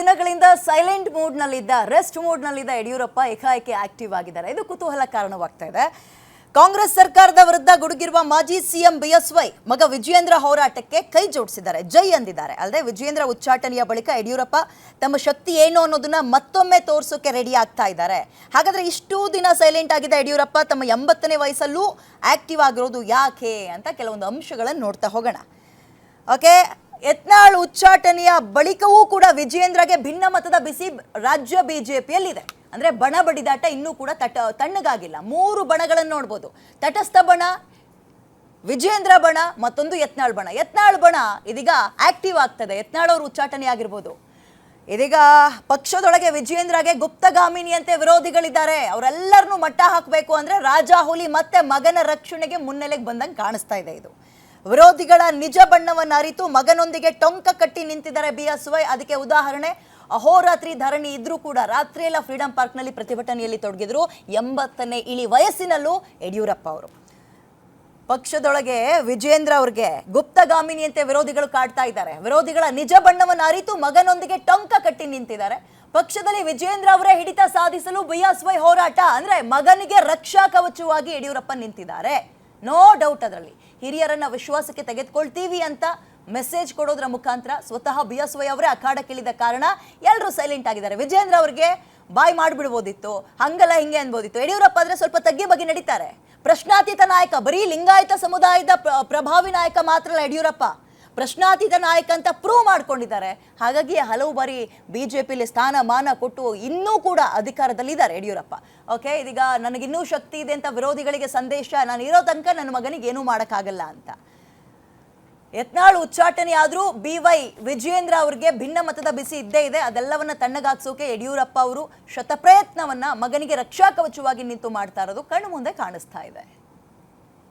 ದಿನಗಳಿಂದ ಸೈಲೆಂಟ್ ಮೂಡ್ನಲ್ಲಿದ್ದ ರೆಸ್ಟ್ ಮೂಡ್ನಲ್ಲಿದ್ದ ಯಡಿಯೂರಪ್ಪ ಏಕಾಏಕಿ ಆಕ್ಟಿವ್ ಆಗಿದ್ದಾರೆ. ಇದು ಕುತೂಹಲ ಕಾರಣವಾಗ್ತಾ ಇದೆ. ಕಾಂಗ್ರೆಸ್ ಸರ್ಕಾರದ ವಿರುದ್ಧ ಗುಡುಗಿರುವ ಮಾಜಿ ಸಿಎಂ ಬಿಎಸ್ವೈ, ಮಗ ವಿಜಯೇಂದ್ರ ಹೋರಾಟಕ್ಕೆ ಕೈ ಜೋಡಿಸಿದ್ದಾರೆ. ಜೈ ಅಂದಿದ್ದಾರೆ. ಅಲ್ಲದೆ ವಿಜಯೇಂದ್ರ ಉಚ್ಚಾಟನೆಯ ಬಳಿಕ ಯಡಿಯೂರಪ್ಪ ತಮ್ಮ ಶಕ್ತಿ ಏನು ಅನ್ನೋದನ್ನ ಮತ್ತೊಮ್ಮೆ ತೋರಿಸೋಕೆ ರೆಡಿ ಆಗ್ತಾ ಇದ್ದಾರೆ. ಹಾಗಾದ್ರೆ ಇಷ್ಟು ದಿನ ಸೈಲೆಂಟ್ ಆಗಿದ್ದ ಯಡಿಯೂರಪ್ಪ ತಮ್ಮ ಎಂಬತ್ತನೇ ವಯಸ್ಸಲ್ಲೂ ಆಕ್ಟಿವ್ ಆಗಿರೋದು ಯಾಕೆ ಅಂತ ಕೆಲವೊಂದು ಅಂಶಗಳನ್ನು ನೋಡ್ತಾ ಹೋಗೋಣ. ಓಕೆ ಯತ್ನಾಳ್ ಉಚ್ಚಾಟನೆಯ ಬಳಿಕವೂ ಕೂಡ ವಿಜಯೇಂದ್ರಗೆ ಭಿನ್ನ ಮತದ ಬಿಸಿ ರಾಜ್ಯ ಬಿಜೆಪಿಯಲ್ಲಿದೆ. ಅಂದ್ರೆ ಬಣ ಬಡಿದಾಟ ಇನ್ನೂ ಕೂಡ ತಟ, ತಣ್ಣಗಾಗಿಲ್ಲ. ಮೂರು ಬಣಗಳನ್ನು ನೋಡ್ಬೋದು. ತಟಸ್ಥ ಬಣ, ವಿಜಯೇಂದ್ರ ಬಣ, ಮತ್ತೊಂದು ಯತ್ನಾಳ್ ಬಣ. ಯತ್ನಾಳ್ ಬಣ ಇದೀಗ ಆಕ್ಟಿವ್ ಆಗ್ತದೆ. ಯತ್ನಾಳ್ ಅವರು ಉಚ್ಚಾಟನೆ ಆಗಿರ್ಬೋದು. ಇದೀಗ ಪಕ್ಷದೊಳಗೆ ವಿಜಯೇಂದ್ರಗೆ ಗುಪ್ತಗಾಮಿನಿಯಂತೆ ವಿರೋಧಿಗಳಿದ್ದಾರೆ. ಅವರೆಲ್ಲರನ್ನೂ ಮಟ್ಟ ಹಾಕಬೇಕು ಅಂದ್ರೆ ರಾಜಾಹುಲಿ ಮತ್ತೆ ಮಗನ ರಕ್ಷಣೆಗೆ ಮುನ್ನೆಲೆಗೆ ಬಂದಂಗೆ ಕಾಣಿಸ್ತಾ ಇದೆ ಇದು. ವಿರೋಧಿಗಳ ನಿಜ ಬಣ್ಣವನ್ನು ಅರಿತು ಮಗನೊಂದಿಗೆ ಟೊಂಕ ಕಟ್ಟಿ ನಿಂತಿದ್ದಾರೆ ಬಿ ಎಸ್ ವೈ ಅದಕ್ಕೆ ಉದಾಹರಣೆ, ಅಹೋರಾತ್ರಿ ಧರಣಿ ಇದ್ರೂ ಕೂಡ ರಾತ್ರಿಯೆಲ್ಲ ಫ್ರೀಡಂ ಪಾರ್ಕ್ನಲ್ಲಿ ಪ್ರತಿಭಟನೆಯಲ್ಲಿ ತೊಡಗಿದ್ರು ಎಂಬತ್ತನೇ ಇಳಿ ವಯಸ್ಸಿನಲ್ಲೂ ಯಡಿಯೂರಪ್ಪ ಅವರು. ಪಕ್ಷದೊಳಗೆ ವಿಜೇಂದ್ರ ಅವ್ರಿಗೆ ಗುಪ್ತಗಾಮಿನಿಯಂತೆ ವಿರೋಧಿಗಳು ಕಾಡ್ತಾ ಇದ್ದಾರೆ. ವಿರೋಧಿಗಳ ನಿಜ ಬಣ್ಣವನ್ನು ಅರಿತು ಮಗನೊಂದಿಗೆ ಟೊಂಕ ಕಟ್ಟಿ ನಿಂತಿದ್ದಾರೆ. ಪಕ್ಷದಲ್ಲಿ ವಿಜೇಂದ್ರ ಅವರೇ ಹಿಡಿತ ಸಾಧಿಸಲು ಬಿಎಸ್ವೈ ಹೋರಾಟ, ಅಂದ್ರೆ ಮಗನಿಗೆ ರಕ್ಷಾ ಕವಚವಾಗಿ ಯಡಿಯೂರಪ್ಪ ನಿಂತಿದ್ದಾರೆ. ನೋ ಡೌಟ್ ಅದರಲ್ಲಿ. ಹಿರಿಯರನ್ನ ವಿಶ್ವಾಸಕ್ಕೆ ತೆಗೆದುಕೊಳ್ತೀವಿ ಅಂತ ಮೆಸೇಜ್ ಕೊಡೋದ್ರ ಮುಖಾಂತರ ಸ್ವತಃ ಬಿ ಎಸ್ ವೈ ಅವರೇ ಅಖಾಡಕ್ಕಿಳಿದ ಕಾರಣ ಎಲ್ಲರೂ ಸೈಲೆಂಟ್ ಆಗಿದ್ದಾರೆ. ವಿಜೇಂದ್ರ ಅವ್ರಿಗೆ ಬಾಯ್ ಮಾಡಿಬಿಡ್ಬೋದಿತ್ತು, ಹಂಗಲ್ಲ ಹಿಂಗೆ ಅನ್ಬೋದಿತ್ತು. ಯಡಿಯೂರಪ್ಪ ಆದರೆ ಸ್ವಲ್ಪ ತಗ್ಗಿ ಬಗ್ಗೆ ನಡೀತಾರೆ. ಪ್ರಶ್ನಾತೀತ ನಾಯಕ, ಬರೀ ಲಿಂಗಾಯತ ಸಮುದಾಯದ ಪ್ರಭಾವಿ ನಾಯಕ ಮಾತ್ರ ಅಲ್ಲ ಯಡಿಯೂರಪ್ಪ. ಪ್ರಶ್ನಾತೀತ ನಾಯಕ ಅಂತ ಪ್ರೂವ್ ಮಾಡ್ಕೊಂಡಿದ್ದಾರೆ. ಹಾಗಾಗಿ ಹಲವು ಬಾರಿ ಬಿ ಜೆ ಪಿಲಿ ಸ್ಥಾನಮಾನ ಕೊಟ್ಟು ಇನ್ನೂ ಕೂಡ ಅಧಿಕಾರದಲ್ಲಿದ್ದಾರೆ ಯಡಿಯೂರಪ್ಪ. ಓಕೆ ಇದೀಗ ನನಗಿನ್ನೂ ಶಕ್ತಿ ಇದೆ ಅಂತ ವಿರೋಧಿಗಳಿಗೆ ಸಂದೇಶ ನಾನು ಇರೋ ತನಕ ನನ್ನ ಮಗನಿಗೆ ಏನೂ ಮಾಡೋಕ್ಕಾಗಲ್ಲ ಅಂತ. ಯತ್ನಾಳ್ ಉಚ್ಚಾಟನೆ ಆದರೂ ಬಿ ವೈ ವಿಜಯೇಂದ್ರ ಅವರಿಗೆ ಭಿನ್ನ ಮತದ ಬಿಸಿ ಇದ್ದೇ ಇದೆ. ಅದೆಲ್ಲವನ್ನ ತಣ್ಣಗಾಕ್ಸೋಕೆ ಯಡಿಯೂರಪ್ಪ ಅವರು ಶತಪ್ರಯತ್ನವನ್ನ ಮಗನಿಗೆ ರಕ್ಷಾ ಕವಚವಾಗಿ ನಿಂತು ಮಾಡ್ತಾ ಇರೋದು ಕಣ್ಣು ಮುಂದೆ ಕಾಣಿಸ್ತಾ ಇದೆ.